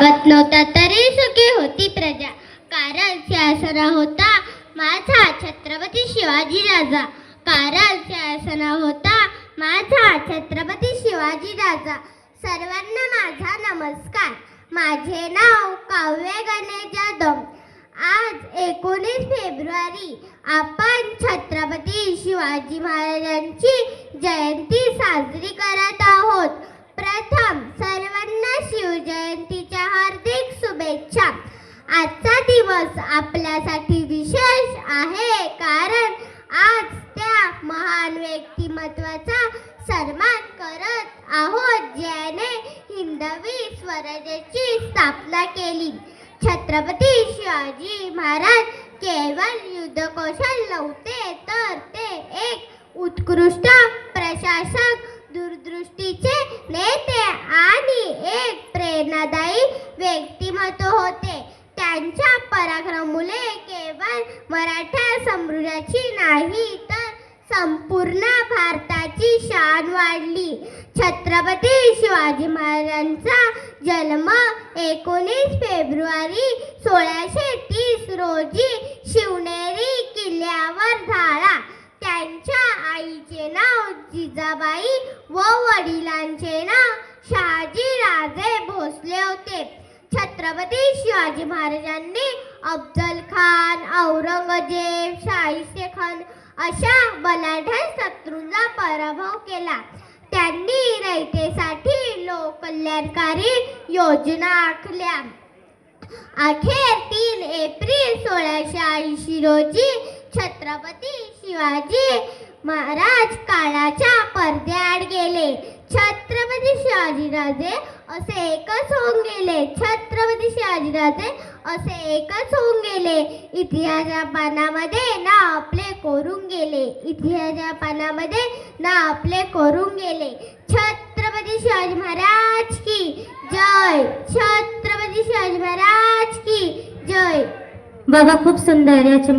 भागत नव्हता तरी सुखी होती प्रजा. कारण सिंहासना होता माझा छत्रपती शिवाजी राजा. कारण सिंहासना होता माझा छत्रपती शिवाजी राजा. सर्वांना माझा नमस्कार. माझे नाव काव्य गणेश जाधव. आज एकोणीस फेब्रुवारी आपण छत्रपती शिवाजी महाराजांची जयंती साजरी करत शुभेच्छा आजचा दिवस आपल्यासाठी विशेष आहे कारण आज त्या महान व्यक्तिमत्वाचा सन्मान करत आहोत ज्याने हिंदवी स्वराज्याची स्थापना केली. छत्रपती शिवाजी महाराज केवळ युद्धकौशल नव्हते तर ते एक उत्कृष्ट प्रशासक दूरदृष्टीचे ने आणि एक प्रेरणादायी व्यक्तिमत्व होते त्यांच्या पराक्रमुले केवळ मराठा समृद्धाची नाही तर संपूर्ण भारताची शान वाढली. छत्रपती शिवाजी महाराजांचा जन्म एकोणीस फेब्रुवारी सोळाशे तीस रोजी शिवनेरी किल्ल्यावर झाला. त्यांच्या आईचे नाव जिजाबाई व वडिलांचे नाव शहाजी राजे भोसले होते छत्रपती शिवाजी महाराजांनी अफजल खान औरंगजेब शाहिस्ते खान अशा बलाढ्य शत्रूंचा पराभव केला. त्यांनी रयतेसाठी लोककल्याणकारी योजना आखल्या. अखेर तीन एप्रिल सोळाशे ऐंशी रोजी छत्रपती शिवाजी महाराज काळाच्या पडद्याआड गेले. छत्रपती शिवाजीराजे असे एकच होऊन गेले. छत्रपती शिवाजीराजे असे एकच होऊन गेले. इतिहासाच्या पानामध्ये ना आपले कोरून गेले. इतिहासाच्या पानामध्ये ना आपले कोरून गेले. छत्रपती शिवाजी महाराज की जय. छत्रपती शिवाजी महाराज की जय. बघा खूप सुंदर. याचे